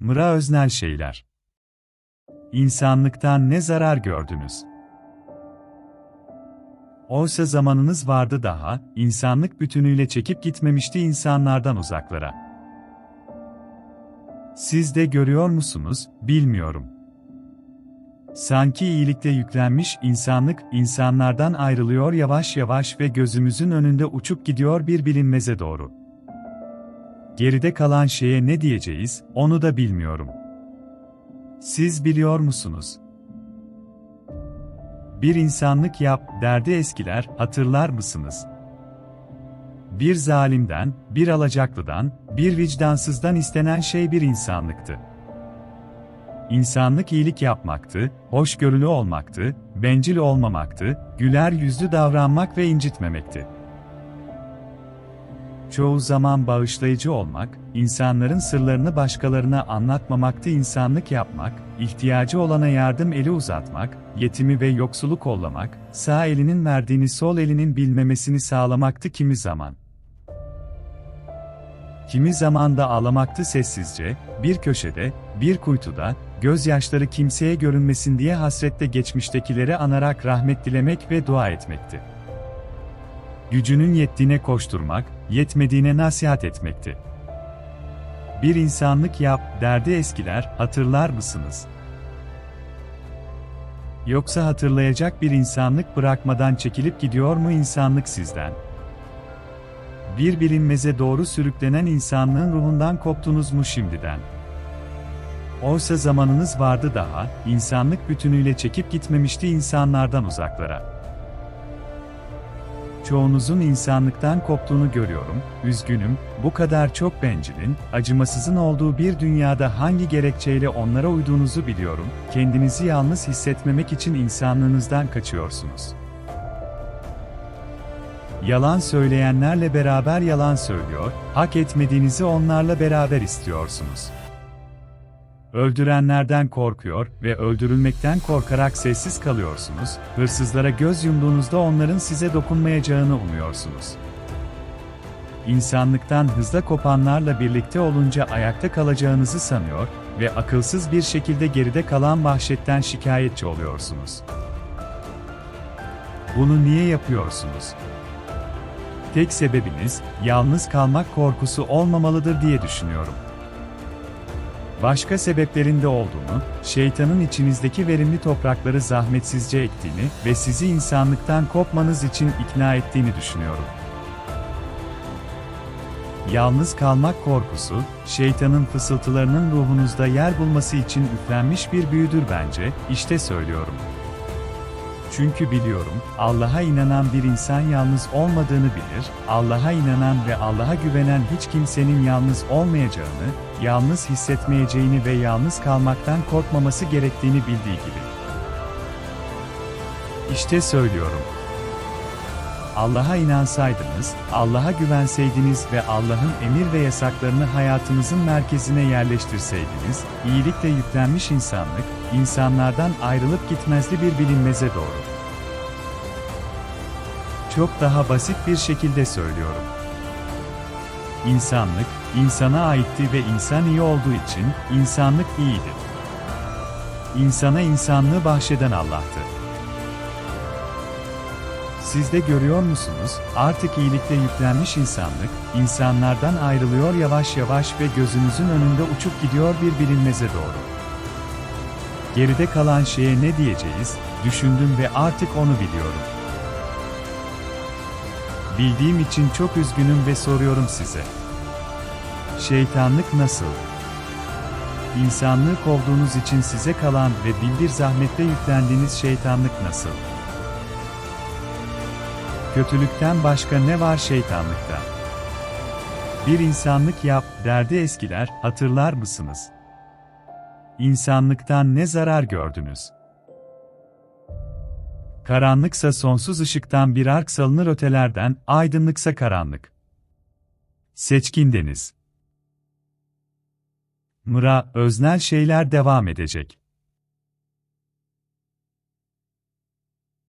Mıra öznel şeyler. İnsanlıktan ne zarar gördünüz? Oysa zamanınız vardı daha, insanlık bütünüyle çekip gitmemişti insanlardan uzaklara. Siz de görüyor musunuz, bilmiyorum. Sanki iyilikle yüklenmiş insanlık, insanlardan ayrılıyor yavaş yavaş ve gözümüzün önünde uçup gidiyor bir bilinmeze doğru. Geride kalan şeye ne diyeceğiz, onu da bilmiyorum. Siz biliyor musunuz? Bir insanlık yap, derdi eskiler, hatırlar mısınız? Bir zalimden, bir alacaklıdan, bir vicdansızdan istenen şey bir insanlıktı. İnsanlık iyilik yapmaktı, hoşgörülü olmaktı, bencil olmamaktı, güler yüzlü davranmak ve incitmemekti. Çoğu zaman bağışlayıcı olmak, insanların sırlarını başkalarına anlatmamaktı insanlık yapmak, ihtiyacı olana yardım eli uzatmak, yetimi ve yoksulu kollamak, sağ elinin verdiğini sol elinin bilmemesini sağlamaktı kimi zaman. Kimi zaman da ağlamaktı sessizce, bir köşede, bir kuytuda, gözyaşları kimseye görünmesin diye hasrette geçmiştekileri anarak rahmet dilemek ve dua etmekti. Gücünün yettiğine koşturmak, yetmediğine nasihat etmekti. Bir insanlık yap, derdi eskiler, hatırlar mısınız? Yoksa hatırlayacak bir insanlık bırakmadan çekilip gidiyor mu insanlık sizden? Bir bilinmeze doğru sürüklenen insanlığın ruhundan koptunuz mu şimdiden? Oysa zamanınız vardı daha, insanlık bütünüyle çekip gitmemişti insanlardan uzaklara. Çoğunuzun insanlıktan koptuğunu görüyorum, üzgünüm, bu kadar çok bencilin, acımasızın olduğu bir dünyada hangi gerekçeyle onlara uyduğunuzu biliyorum, kendinizi yalnız hissetmemek için insanlığınızdan kaçıyorsunuz. Yalan söyleyenlerle beraber yalan söylüyor, hak etmediğinizi onlarla beraber istiyorsunuz. Öldürenlerden korkuyor ve öldürülmekten korkarak sessiz kalıyorsunuz, hırsızlara göz yumduğunuzda onların size dokunmayacağını umuyorsunuz. İnsanlıktan hızla kopanlarla birlikte olunca ayakta kalacağınızı sanıyor ve akılsız bir şekilde geride kalan vahşetten şikayetçi oluyorsunuz. Bunu niye yapıyorsunuz? Tek sebebiniz, yalnız kalmak korkusu olmamalıdır diye düşünüyorum. Başka sebeplerinde olduğunu, şeytanın içinizdeki verimli toprakları zahmetsizce ektiğini ve sizi insanlıktan kopmanız için ikna ettiğini düşünüyorum. Yalnız kalmak korkusu, şeytanın fısıltılarının ruhunuzda yer bulması için üflenmiş bir büyüdür bence, işte söylüyorum. Çünkü biliyorum, Allah'a inanan bir insan yalnız olmadığını bilir, Allah'a inanan ve Allah'a güvenen hiç kimsenin yalnız olmayacağını, yalnız hissetmeyeceğini ve yalnız kalmaktan korkmaması gerektiğini bildiği gibi. İşte söylüyorum. Allah'a inansaydınız, Allah'a güvenseydiniz ve Allah'ın emir ve yasaklarını hayatınızın merkezine yerleştirseydiniz, iyilikle yüklenmiş insanlık, insanlardan ayrılıp gitmezdi bir bilinmeze doğru. Çok daha basit bir şekilde söylüyorum. İnsanlık, insana aitti ve insan iyi olduğu için, insanlık iyiydi. İnsana insanlığı bahşeden Allah'tı. Siz de görüyor musunuz, artık iyilikle yüklenmiş insanlık, insanlardan ayrılıyor yavaş yavaş ve gözünüzün önünde uçup gidiyor bir bilinmeze doğru. Geride kalan şeye ne diyeceğiz, düşündüm ve artık onu biliyorum. Bildiğim için çok üzgünüm ve soruyorum size. Şeytanlık nasıl? İnsanlığı kovduğunuz için size kalan ve binbir zahmette yüklendiğiniz şeytanlık nasıl? Kötülükten başka ne var şeytanlıkta? Bir insanlık yap, derdi eskiler, hatırlar mısınız? İnsanlıktan ne zarar gördünüz? Karanlıksa sonsuz ışıktan bir ark salınır ötelerden, aydınlıksa karanlık. Seçkin deniz. Mıra, öznel şeyler devam edecek.